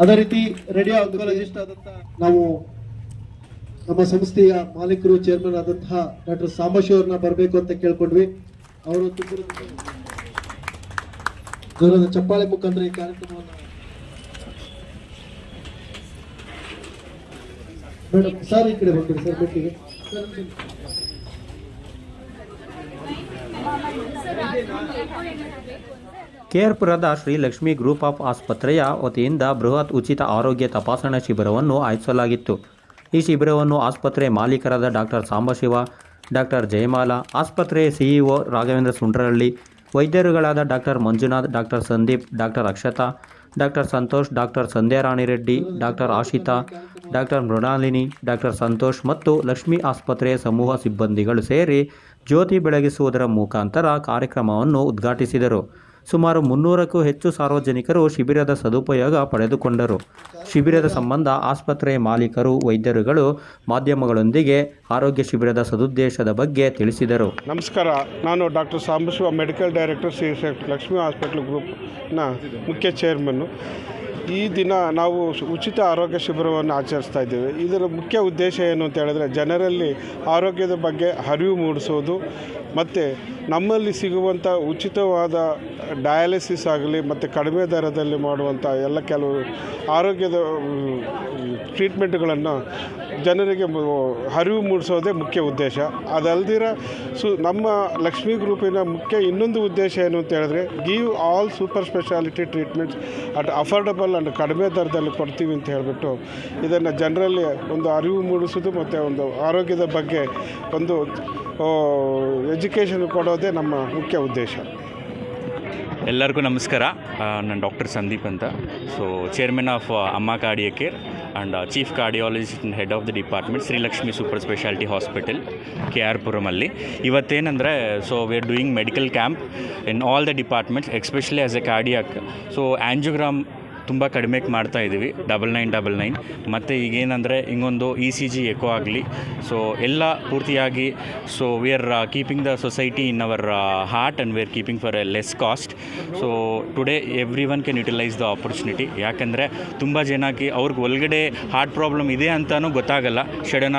ಅದೇ ರೀತಿ radio oncologist ಆದಂತಹ ನಾವು ನಮ್ಮ ಸಂಸ್ಥೆಯ ಮಾಲೀಕರು ಚೇರ್ಮನ್ ಆದಂತಹ ಡಾಕ್ಟರ್ ಸಾಂಬಶಿ ಬರಬೇಕು ಅಂತ ಕೇಳ್ಕೊಂಡ್ವಿ. ಅವರು ಜೋರಾದ ಚಪ್ಪಾಳೆ ಮುಖಾಂತರ ಈ ಕಾರ್ಯಕ್ರಮವನ್ನು ಮೇಡಮ್ ಸರ್ ಈ ಕಡೆ ಬರ್ತೀರಿ ಸರ್ ಭೇಟಿಗೆ ಕೆಆರ್ಪುರದ ಶ್ರೀ ಲಕ್ಷ್ಮಿ ಗ್ರೂಪ್ ಆಫ್ ಆಸ್ಪತ್ರೆಯ ವತಿಯಿಂದ ಬೃಹತ್ ಉಚಿತ ಆರೋಗ್ಯ ತಪಾಸಣಾ ಶಿಬಿರವನ್ನು ಆಯೋಜಿಸಲಾಗಿತ್ತು. ಈ ಶಿಬಿರವನ್ನು ಆಸ್ಪತ್ರೆ ಮಾಲೀಕರಾದ ಡಾಕ್ಟರ್ ಸಾಂಬಶಿವ, ಡಾಕ್ಟರ್ ಜಯಮಾಲ ಆಸ್ಪತ್ರೆಯ CEO Raghavendra Sundrahalli, ವೈದ್ಯರುಗಳಾದ doctor Manjunath, doctor Sandeep, doctor Akshata doctor Santosh, doctor Sandhyarani Reddy, doctor Ashita, doctor Mrunalini, doctor Santosh ಮತ್ತು ಲಕ್ಷ್ಮಿ ಆಸ್ಪತ್ರೆಯ ಸಮೂಹ ಸಿಬ್ಬಂದಿಗಳು ಸೇರಿ ಜ್ಯೋತಿ ಬೆಳಗಿಸುವುದರ ಮುಖಾಂತರ ಕಾರ್ಯಕ್ರಮವನ್ನು ಉದ್ಘಾಟಿಸಿದರು. ಸುಮಾರು ಮುನ್ನೂರಕ್ಕೂ ಹೆಚ್ಚು ಸಾರ್ವಜನಿಕರು ಶಿಬಿರದ ಸದುಪಯೋಗ ಪಡೆದುಕೊಂಡರು. ಶಿಬಿರದ ಸಂಬಂಧ ಆಸ್ಪತ್ರೆಯ ಮಾಲೀಕರು, ವೈದ್ಯರುಗಳು, ಮಾಧ್ಯಮಗಳೊಂದಿಗೆ ಆರೋಗ್ಯ ಶಿಬಿರದ ಸದುದ್ದೇಶದ ಬಗ್ಗೆ ತಿಳಿಸಿದರು. ನಮಸ್ಕಾರ. ನಾನು doctor Sambashiva, medical director Shri Lakshmi hospital ಗ್ರೂಪ್ನ ಮುಖ್ಯ ಚೇರ್ಮನ್ನು. ಈ ದಿನ ನಾವು ಉಚಿತ ಆರೋಗ್ಯ ಶಿಬಿರವನ್ನು ಆಚರಿಸ್ತಾ ಇದ್ದೇವೆ. ಇದರ ಮುಖ್ಯ ಉದ್ದೇಶ ಏನು ಅಂತ ಹೇಳಿದ್ರೆ ಜನರಲ್ಲಿ ಆರೋಗ್ಯದ ಬಗ್ಗೆ ಅರಿವು ಮೂಡಿಸೋದು, ಮತ್ತು ನಮ್ಮಲ್ಲಿ ಸಿಗುವಂಥ ಉಚಿತವಾದ ಡಯಾಲಿಸಿಸ್ ಆಗಲಿ, ಮತ್ತು ಕಡಿಮೆ ದರದಲ್ಲಿ ಮಾಡುವಂಥ ಎಲ್ಲ ಕೆಲವು ಆರೋಗ್ಯದ ಟ್ರೀಟ್ಮೆಂಟ್ಗಳನ್ನು ಜನರಿಗೆ ಅರಿವು ಮೂಡಿಸೋದೇ ಮುಖ್ಯ ಉದ್ದೇಶ. ಅದಲ್ದಿರ ಸು, ನಮ್ಮ ಲಕ್ಷ್ಮೀ ಗ್ರೂಪಿನ ಮುಖ್ಯ ಇನ್ನೊಂದು ಉದ್ದೇಶ ಏನು ಅಂತ ಹೇಳಿದ್ರೆ give all super speciality treatments at affordable and ಕಡಿಮೆ ದರದಲ್ಲಿ ಕೊಡ್ತೀವಿ ಅಂತ ಹೇಳಿಬಿಟ್ಟು, ಇದನ್ನು ಜನರಲ್ಲಿ ಒಂದು ಅರಿವು ಮೂಡಿಸೋದು ಮತ್ತು ಒಂದು ಆರೋಗ್ಯದ ಬಗ್ಗೆ ಒಂದು ಎಜುಕೇಷನ್ ಕೊಡೋದೇ ನಮ್ಮ ಮುಖ್ಯ ಉದ್ದೇಶ. ಎಲ್ಲರಿಗೂ ನಮಸ್ಕಾರ. ನಾನು ಡಾಕ್ಟರ್ ಸಂದೀಪ್ ಅಂತ. So chairman of Amma cardia care and chief cardiologist head of the department Srilakshmi super speciality hospital K R ಪುರಮಲ್ಲಿ ಇವತ್ತೇನಂದರೆ so we are doing medical camp in all the departments especially as a cardiac so angiogram ತುಂಬ ಕಡಿಮೆ ಮಾಡ್ತಾ ಇದ್ದೀವಿ. Double nine double nine ಮತ್ತು ಈಗೇನಂದರೆ ಹಿಂಗೊಂದು E C G echo ಆಗಲಿ. So ಎಲ್ಲ ಪೂರ್ತಿಯಾಗಿ so we are keeping the society in our heart and we are keeping for a less cost so today everyone can utilise the opportunity ಯಾಕಂದರೆ ತುಂಬ ಜನಕ್ಕೆ ಅವ್ರಿಗೆ ಒಳಗಡೆ ಹಾರ್ಟ್ ಪ್ರಾಬ್ಲಮ್ ಇದೆ ಅಂತಲೂ ಗೊತ್ತಾಗಲ್ಲ.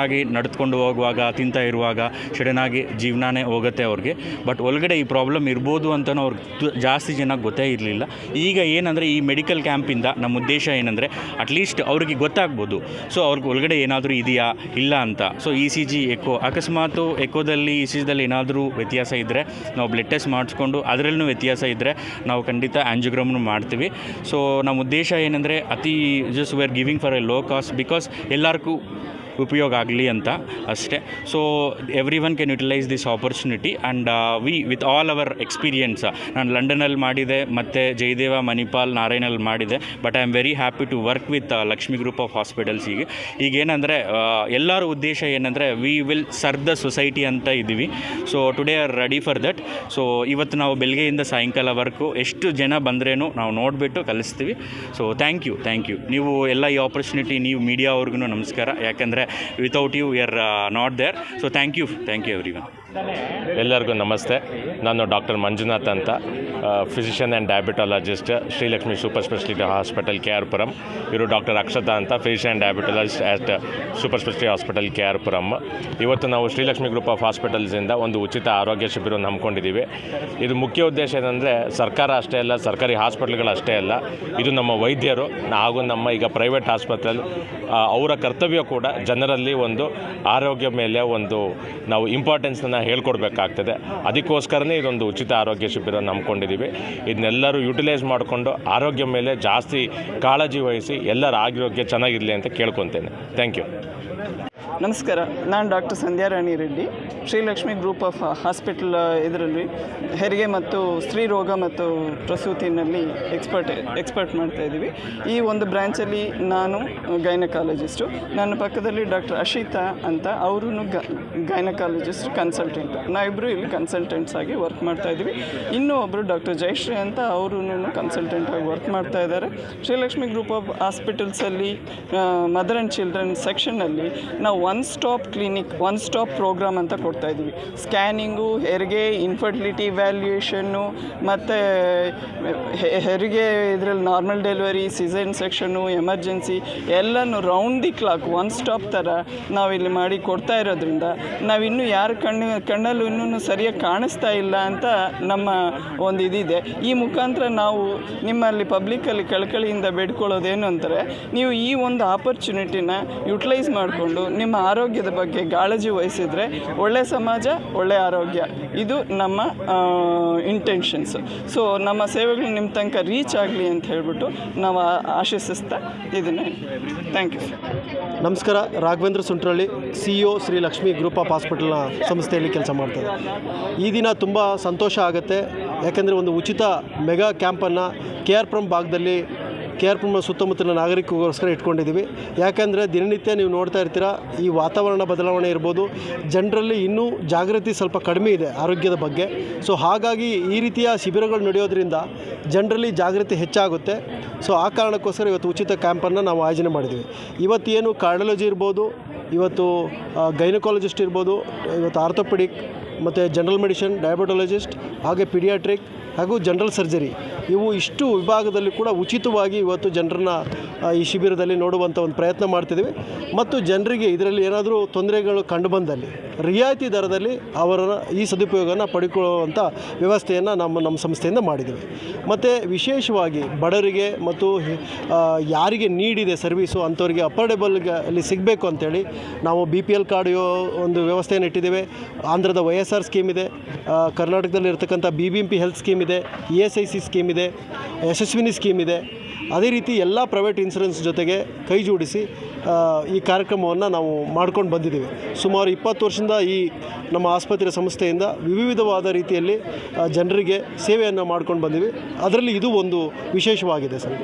ಆಗಿ ನಡೆದುಕೊಂಡು ಹೋಗುವಾಗ, ತಿಂತಾ ಇರುವಾಗ ಸಡನ್ನಾಗಿ ಜೀವನನೇ ಹೋಗುತ್ತೆ ಅವ್ರಿಗೆ. ಬಟ್ ಒಳಗಡೆ ಈ ಪ್ರಾಬ್ಲಮ್ ಇರ್ಬೋದು ಅಂತಲೂ ಅವ್ರಿಗೆ ಜಾಸ್ತಿ ಜನಕ್ಕೆ ಗೊತ್ತೇ ಇರಲಿಲ್ಲ. ಈಗ ಏನಂದರೆ ಈ ಮೆಡಿಕಲ್ ಕ್ಯಾಂಪಿಂದ ನಮ್ಮ ಉದ್ದೇಶ ಏನಂದರೆ ಅಟ್ಲೀಸ್ಟ್ ಅವರಿಗೆ ಗೊತ್ತಾಗ್ಬೋದು. ಸೊ ಅವ್ರಿಗೆ ಒಳಗಡೆ ಏನಾದರೂ ಇದೆಯಾ? ಇಲ್ಲ ಅಂತ. So E C G echo ಅಕಸ್ಮಾತು ಎಕೋದಲ್ಲಿ ಇ ಸಿ ಜಿದಲ್ಲಿ ಏನಾದರೂ ವ್ಯತ್ಯಾಸ ಇದ್ದರೆ ನಾವು ಬ್ಲಡ್ ಟೆಸ್ಟ್ ಮಾಡಿಸ್ಕೊಂಡು ಅದರಲ್ಲೂ ವ್ಯತ್ಯಾಸ ಇದ್ದರೆ ನಾವು ಖಂಡಿತ ಆ್ಯಂಜಿಯೋಗ್ರಾಮ್ನು ಮಾಡ್ತೀವಿ. ಸೊ ನಮ್ಮ ಉದ್ದೇಶ ಏನಂದರೆ ಅತಿ just we are giving for a low cost because ಎಲ್ಲರಿಗೂ ಉಪಯೋಗ ಆಗಲಿ ಅಂತ ಅಷ್ಟೇ. So everyone can utilise this opportunity and we with all our experience ನಾನು ಲಂಡನಲ್ಲಿ ಮಾಡಿದೆ, ಮತ್ತು ಜಯದೇವ, ಮಣಿಪಾಲ್, ನಾರಾಯಣಲ್ಲಿ ಮಾಡಿದೆ but I am very happy to work with Lakshmi group of hospitals ಈಗ ಈಗ ಏನಂದರೆ ಎಲ್ಲರ ಉದ್ದೇಶ ಏನಂದರೆ we will serve the society ಅಂತ ಇದ್ದೀವಿ. So today are ready for that so ಇವತ್ತು ನಾವು ಬೆಳಗ್ಗೆಯಿಂದ ಸಾಯಂಕಾಲವರೆಗೂ ಎಷ್ಟು ಜನ ಬಂದ್ರೇನು ನಾವು ನೋಡಿಬಿಟ್ಟು ಕಲಿಸ್ತೀವಿ. So thank you thank you ನೀವು ಎಲ್ಲ ಈ ಆಪರ್ಚುನಿಟಿ ನೀವು ಮೀಡಿಯಾ ಅವ್ರಿಗೂ ನಮಸ್ಕಾರ. ಯಾಕಂದರೆ without you we are uh, not there. So thank you. Thank you everyone. ಎಲ್ಲರಿಗೂ ನಮಸ್ತೆ. ನಾನು ಡಾಕ್ಟರ್ ಮಂಜುನಾಥ್ ಅಂತ physician and diabetologist Srilakshmi super speciality hospital K R Puram ಇವರು ಡಾಕ್ಟರ್ ಅಕ್ಷತಾ ಅಂತ physician and diabetologist at super speciality hospital K R Puram ಇವತ್ತು ನಾವು Srilakshmi group of ಹಾಸ್ಪಿಟಲ್ಸಿಂದ ಒಂದು ಉಚಿತ ಆರೋಗ್ಯ ಶಿಬಿರವನ್ನು ಹಮ್ಮಿಕೊಂಡಿದ್ದೀವಿ. ಇದು ಮುಖ್ಯ ಉದ್ದೇಶ ಏನಂದರೆ, ಸರ್ಕಾರ ಅಷ್ಟೇ ಅಲ್ಲ, ಸರ್ಕಾರಿ ಹಾಸ್ಪಿಟ್ಲ್ಗಳು ಅಷ್ಟೇ ಅಲ್ಲ, ಇದು ನಮ್ಮ ವೈದ್ಯರು ಹಾಗೂ ನಮ್ಮ ಈಗ ಪ್ರೈವೇಟ್ ಆಸ್ಪತ್ರೆಯಲ್ಲಿ ಅವರ ಕರ್ತವ್ಯ ಕೂಡ ಜನರಲ್ಲಿ ಒಂದು ಆರೋಗ್ಯ ಮೇಲೆ ಒಂದು ನಾವು ಇಂಪಾರ್ಟೆನ್ಸನ್ನು ಹೇಳ್ಕೊಡ್ಬೇಕಾಗ್ತದೆ. ಅದಕ್ಕೋಸ್ಕರನೇ ಇದೊಂದು ಉಚಿತ ಆರೋಗ್ಯ ಶಿಬಿರ ನಂಬ್ಕೊಂಡಿದ್ದೀವಿ. ಇದನ್ನೆಲ್ಲರೂ ಯುಟಿಲೈಸ್ ಮಾಡಿಕೊಂಡು ಆರೋಗ್ಯ ಮೇಲೆ ಜಾಸ್ತಿ ಕಾಳಜಿ ವಹಿಸಿ ಎಲ್ಲರ ಆರೋಗ್ಯ ಚೆನ್ನಾಗಿರಲಿ ಅಂತ ಕೇಳ್ಕೊತೇನೆ. Thank you. ನಮಸ್ಕಾರ, ನಾನು doctor Sandhya Rani Reddy. Srilakshmi group of hospital ಇದರಲ್ಲಿ ಹೆರಿಗೆ ಮತ್ತು ಸ್ತ್ರೀ ರೋಗ ಮತ್ತು ಪ್ರಸೂತಿನಲ್ಲಿ ಎಕ್ಸ್ಪರ್ಟ್ ಎಕ್ಸ್ಪರ್ಟ್ ಮಾಡ್ತಾ ಇದ್ದೀವಿ. ಈ ಒಂದು ಬ್ರ್ಯಾಂಚಲ್ಲಿ ನಾನು ಗೈನಕಾಲಜಿಸ್ಟು. ನನ್ನ ಪಕ್ಕದಲ್ಲಿ ಡಾಕ್ಟರ್ ಅಶಿತಾ ಅಂತ ಅವರು ಗೈನಕಾಲಜಿಸ್ಟ್ ಕನ್ಸಲ್ಟೆಂಟ್ ನಾವಿಬ್ಬರು ಇಲ್ಲಿ ಕನ್ಸಲ್ಟೆಂಟ್ಸ್ ಆಗಿ ವರ್ಕ್ ಮಾಡ್ತಾ ಇದ್ದೀವಿ. ಇನ್ನೂ ಒಬ್ಬರು ಡಾಕ್ಟರ್ ಜಯಶ್ರೀ ಅಂತ ಅವರು ಕನ್ಸಲ್ಟೆಂಟ್ ಆಗಿ ವರ್ಕ್ ಮಾಡ್ತಾ ಇದ್ದಾರೆ. ಶ್ರೀಲಕ್ಷ್ಮಿ ಗ್ರೂಪ್ ಆಫ್ ಹಾಸ್ಪಿಟಲ್ಸಲ್ಲಿ ಮದರ್ ಆ್ಯಂಡ್ ಚಿಲ್ಡ್ರನ್ ಸೆಕ್ಷನ್ನಲ್ಲಿ ನಾವು one stop clinic one stop program ಅಂತ ಕೊಡ್ತಾ ಇದ್ದೀವಿ. ಸ್ಕ್ಯಾನಿಂಗು ಹೆರಿಗೆ ಇನ್ಫರ್ಟಿಲಿಟಿ ವ್ಯಾಲ್ಯೂಯೇಷನ್ನು ಮತ್ತು ಹೆರಿಗೆ ಇದರಲ್ಲಿ ನಾರ್ಮಲ್ ಡೆಲಿವರಿ ಸಿಸನ್ ಸೆಕ್ಷನ್ನು ಎಮರ್ಜೆನ್ಸಿ ಎಲ್ಲನೂ round the clock one stop ಥರ ನಾವಿಲ್ಲಿ ಮಾಡಿ ಕೊಡ್ತಾ ಇರೋದ್ರಿಂದ ನಾವಿನ್ನೂ ಯಾರ ಕಣ್ಣು, ಕಣ್ಣಲ್ಲೂ ಇನ್ನೂ ಸರಿಯಾಗಿ ಕಾಣಿಸ್ತಾ ಇಲ್ಲ ಅಂತ ನಮ್ಮ ಒಂದು ಇದಿದೆ. ಈ ಮುಖಾಂತರ ನಾವು ನಿಮ್ಮಲ್ಲಿ ಪಬ್ಲಿಕ್ಕಲ್ಲಿ ಕಳಕಳಿಯಿಂದ ಬೇಡ್ಕೊಳ್ಳೋದೇನು ಅಂತಾರೆ, ನೀವು ಈ ಒಂದು ಆಪರ್ಚುನಿಟಿನ ಯುಟಿಲೈಸ್ ಮಾಡಿಕೊಂಡು ನಿಮ್ಮ ಆರೋಗ್ಯದ ಬಗ್ಗೆ ಕಾಳಜಿ ವಹಿಸಿದರೆ ಒಳ್ಳೆಯ ಸಮಾಜ ಒಳ್ಳೆಯ ಆರೋಗ್ಯ. ಇದು ನಮ್ಮ ಇಂಟೆನ್ಷನ್ಸ್ ಸೊ ನಮ್ಮ ಸೇವೆಗಳು ನಿಮ್ಮ ತನಕ ರೀಚ್ ಆಗಲಿ ಅಂತ ಹೇಳಿಬಿಟ್ಟು ನಾವು ಆಶಿಸ್ತಾ ಇದನ್ನು ಥ್ಯಾಂಕ್ ಯು ನಮಸ್ಕಾರ, Raghavendra Suntralli C E Shri Lakshmi group of ಹಾಸ್ಪಿಟಲ್ನ ಸಂಸ್ಥೆಯಲ್ಲಿ ಕೆಲಸ ಮಾಡ್ತಾರೆ ಈ ದಿನ ತುಂಬ ಸಂತೋಷ ಆಗುತ್ತೆ. ಯಾಕೆಂದರೆ ಒಂದು ಉಚಿತ ಮೆಗಾ ಕ್ಯಾಂಪನ್ನು ಕೆ ಆರ್ ಪುರಂ ಭಾಗದಲ್ಲಿ ಕೆ ಆರ್ ಪುಮ್ಮ ಸುತ್ತಮುತ್ತಲಿನ ನಾಗರಿಕರಿಗೋಸ್ಕರ ಇಟ್ಕೊಂಡಿದ್ದೀವಿ. ಯಾಕೆಂದರೆ ದಿನನಿತ್ಯ ನೀವು ನೋಡ್ತಾ ಇರ್ತೀರ, ಈ ವಾತಾವರಣ ಬದಲಾವಣೆ ಇರ್ಬೋದು. ಜನರಲ್ಲಿ ಇನ್ನೂ ಜಾಗೃತಿ ಸ್ವಲ್ಪ ಕಡಿಮೆ ಇದೆ ಆರೋಗ್ಯದ ಬಗ್ಗೆ. ಸೊ ಹಾಗಾಗಿ ಈ ರೀತಿಯ ಶಿಬಿರಗಳು ನಡೆಯೋದ್ರಿಂದ ಜನರಲ್ಲಿ ಜಾಗೃತಿ ಹೆಚ್ಚಾಗುತ್ತೆ. ಸೊ ಆ ಕಾರಣಕ್ಕೋಸ್ಕರ ಇವತ್ತು ಉಚಿತ ಕ್ಯಾಂಪನ್ನು ನಾವು ಆಯೋಜನೆ ಮಾಡಿದ್ದೀವಿ. ಏನು ಕಾರ್ಡಿಯಾಲಜಿ ಇರ್ಬೋದು, ಇವತ್ತು ಗೈನಕಾಲಜಿಸ್ಟ್ ಇರ್ಬೋದು, ಇವತ್ತು ಆರ್ಥೋಪೆಡಿಕ್, ಮತ್ತು ಜನರಲ್ ಮೆಡಿಷನ್ ಡಯಾಬಿಟಾಲಜಿಸ್ಟ್ ಹಾಗೆ ಪಿಡಿಯಾಟ್ರಿಕ್ ಹಾಗೂ ಜನರಲ್ ಸರ್ಜರಿ, ಇವು ಇಷ್ಟು ವಿಭಾಗದಲ್ಲಿ ಕೂಡ ಉಚಿತವಾಗಿ ಇವತ್ತು ಜನರನ್ನ ಈ ಶಿಬಿರದಲ್ಲಿ ನೋಡುವಂಥ ಒಂದು ಪ್ರಯತ್ನ ಮಾಡ್ತಿದ್ದೀವಿ ಮತ್ತು ಜನರಿಗೆ ಇದರಲ್ಲಿ ಏನಾದರೂ ತೊಂದರೆಗಳು ಕಂಡುಬಂದಲ್ಲಿ ರಿಯಾಯಿತಿ ದರದಲ್ಲಿ ಅವರ ಈ ಸದುಪಯೋಗನ ಪಡ್ಕೊಳ್ಳುವಂಥ ವ್ಯವಸ್ಥೆಯನ್ನು ನಮ್ಮ ನಮ್ಮ ಸಂಸ್ಥೆಯಿಂದ ಮಾಡಿದ್ದೀವಿ ಮತ್ತು ವಿಶೇಷವಾಗಿ ಬಡವರಿಗೆ ಮತ್ತು ಯಾರಿಗೆ ನೀಡಿದೆ ಸರ್ವೀಸು ಅಂಥವ್ರಿಗೆ ಅಫೋರ್ಡೆಬಲ್ಗೆ ಅಲ್ಲಿ ಸಿಗಬೇಕು ಅಂತೇಳಿ ನಾವು ಬಿ ಪಿ ಎಲ್ ಕಾರ್ಡ್ ಒಂದು ವ್ಯವಸ್ಥೆಯನ್ನು ಇಟ್ಟಿದ್ದೇವೆ. ಆಂಧ್ರದ ವೈ ಎಸ್ ಆರ್ ಸ್ಕೀಮ್ ಇದೆ. ಕರ್ನಾಟಕದಲ್ಲಿ ಇರ್ತಕ್ಕಂಥ B B M P health scheme ಇದೆ E S I C scheme ಇದೆ ಯಶಸ್ವಿನಿ ಸ್ಕೀಮ್ ಇದೆ ಅದೇ ರೀತಿ ಎಲ್ಲ ಪ್ರೈವೇಟ್ ಇನ್ಸೂರೆನ್ಸ್ ಜೊತೆಗೆ ಕೈ ಜೋಡಿಸಿ ಈ ಕಾರ್ಯಕ್ರಮವನ್ನು ನಾವು ಮಾಡ್ಕೊಂಡು ಬಂದಿದ್ದೀವಿ. ಸುಮಾರು ಇಪ್ಪತ್ತು ವರ್ಷದಿಂದ ಈ ನಮ್ಮ ಆಸ್ಪತ್ರೆ ಸಂಸ್ಥೆಯಿಂದ ವಿವಿಧವಾದ ರೀತಿಯಲ್ಲಿ ಜನರಿಗೆ ಸೇವೆಯನ್ನು ಮಾಡ್ಕೊಂಡು ಬಂದೀವಿ. ಅದರಲ್ಲಿ ಇದು ಒಂದು ವಿಶೇಷವಾಗಿದೆ ಸರ್.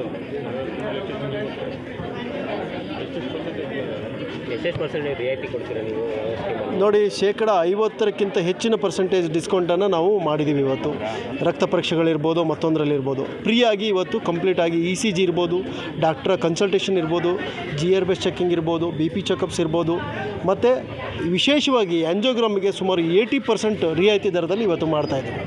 ನೋಡಿ, ಶೇಕಡ ಐವತ್ತರಕ್ಕಿಂತ ಹೆಚ್ಚಿನ ಪರ್ಸೆಂಟೇಜ್ ಡಿಸ್ಕೌಂಟನ್ನು ನಾವು ಮಾಡಿದ್ದೀವಿ ಇವತ್ತು. ರಕ್ತ ಪರೀಕ್ಷೆಗಳಿರ್ಬೋದು, ಮತ್ತೊಂದರಲ್ಲಿರ್ಬೋದು. ಫ್ರೀಯಾಗಿ ಇವತ್ತು ಕಂಪ್ಲೀಟಾಗಿ ಇ ಸಿ ಜಿ ಇರ್ಬೋದು, ಡಾಕ್ಟ್ರ ಕನ್ಸಲ್ಟೇಷನ್ ಇರ್ಬೋದು G R B S checking ಇರ್ಬೋದು, ಬಿ ಪಿ ಚೆಕಪ್ಸ್ ಇರ್ಬೋದು. ಮತ್ತು ವಿಶೇಷವಾಗಿ ಆ್ಯಂಜೋಗ್ರಾಮ್ಗೆ ಸುಮಾರು ಏಯ್ಟಿ ಪರ್ಸೆಂಟ್ ರಿಯಾಯಿತಿ ದರದಲ್ಲಿ ಇವತ್ತು ಮಾಡ್ತಾಯಿದ್ದೀವಿ